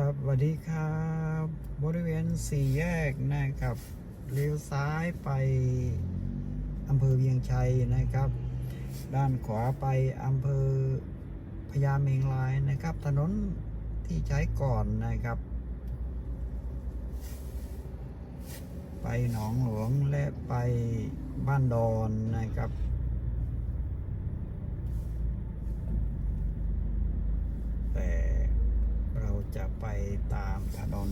ครับสวัสดีครับ บริเวณสี่แยกนะครับเลี้ยวซ้ายไปอำเภอเวียงชัยนะครับ ด้านขวาไปอำเภอพญาเมงรายนะครับ ถนนที่ใช้ก่อนนะครับ ไปหนองหลวงและไปบ้านดอนนะครับ แต่เรา จะไปตามถนน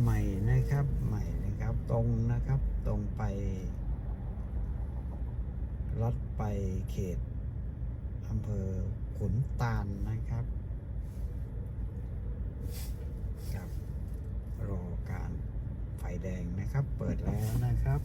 ใหม่นะครับ ใหม่นะครับ ตรงนะครับ ตรงไปลัดไปเขตอำเภอขุนตาลนะครับครับรอการไฟแดงนะครับ เปิดแล้วนะครับ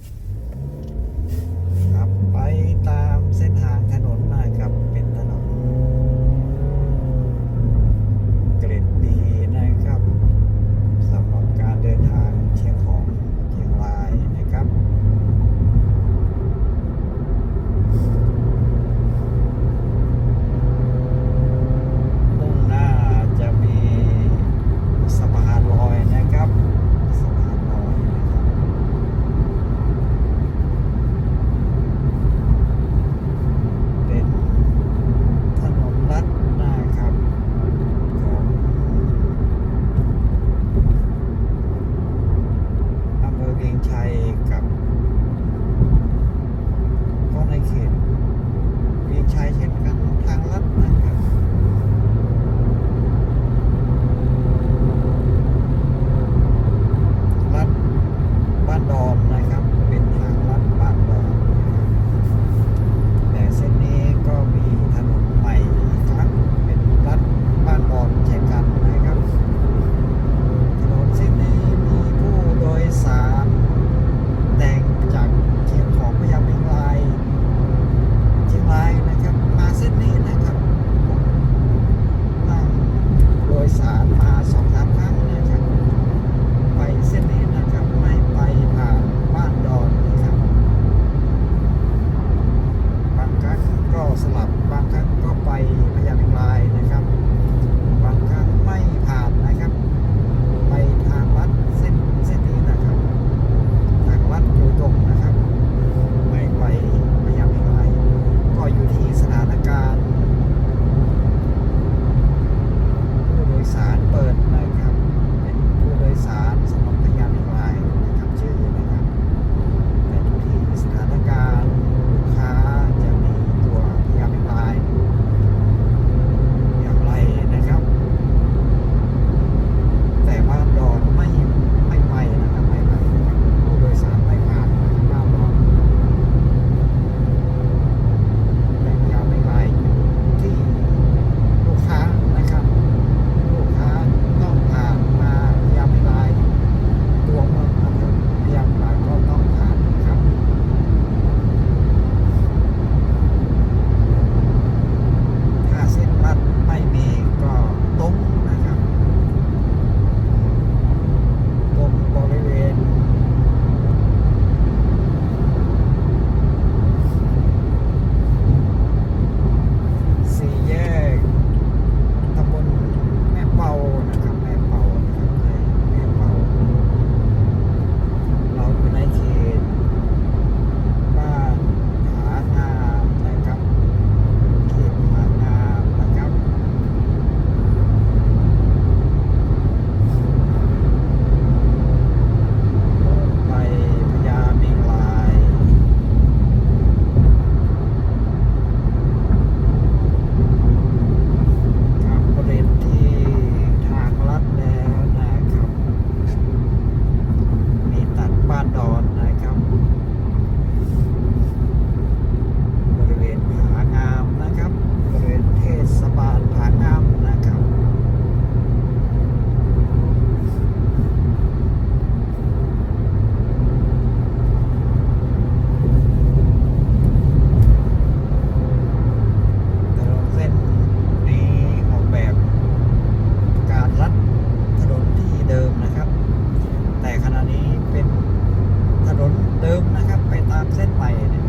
ิมนะครับ ไปตามเส้นไปเนี่ย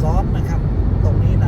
ซ้อนนะครับ ตรงนี้นะ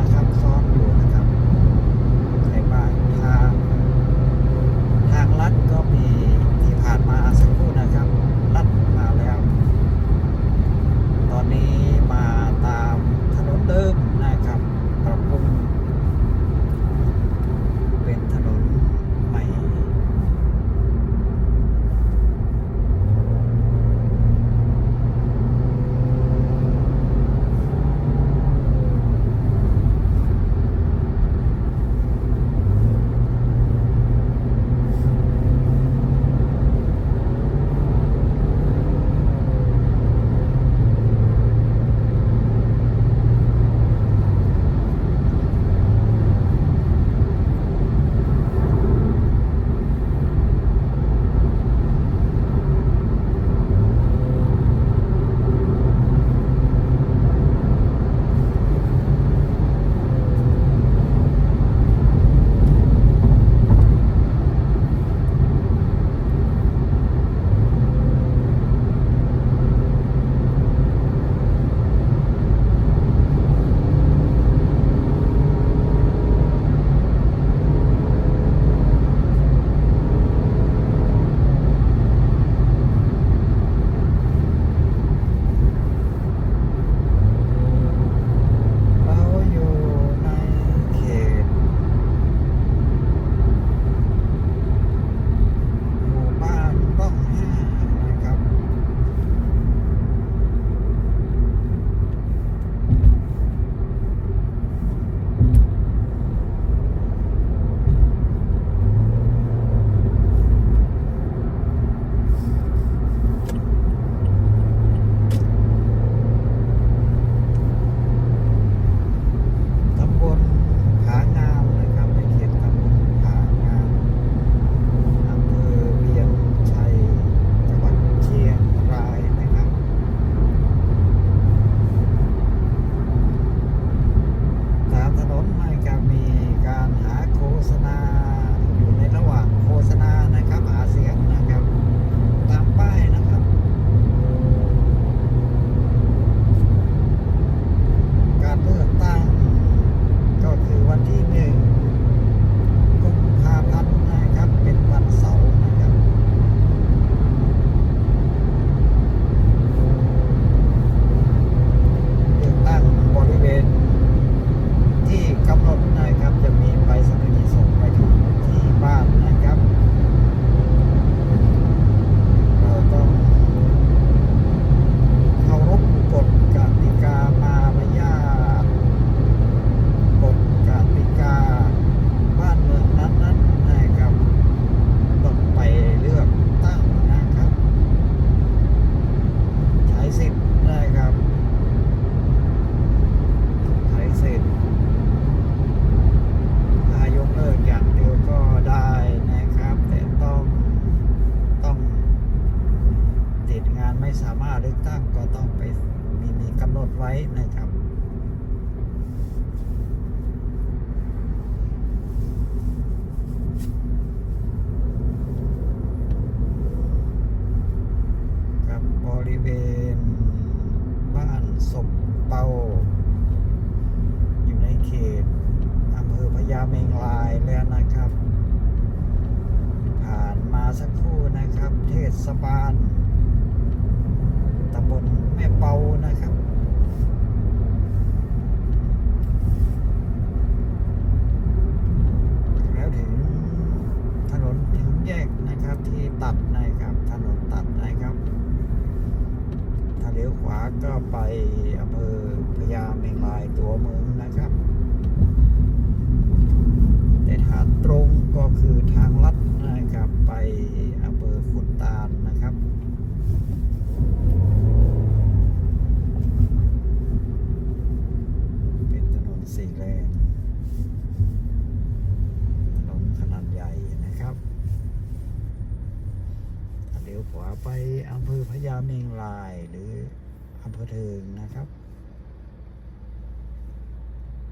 ครับ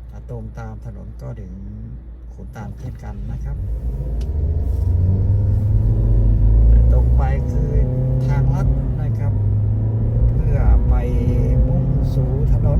ถ้าตรงตามถนนก็ถึงขุนตามเช่นกันนะครับ ตรงไปคือทางลัดนะครับ เพื่อไปมุ่งสู่ถนน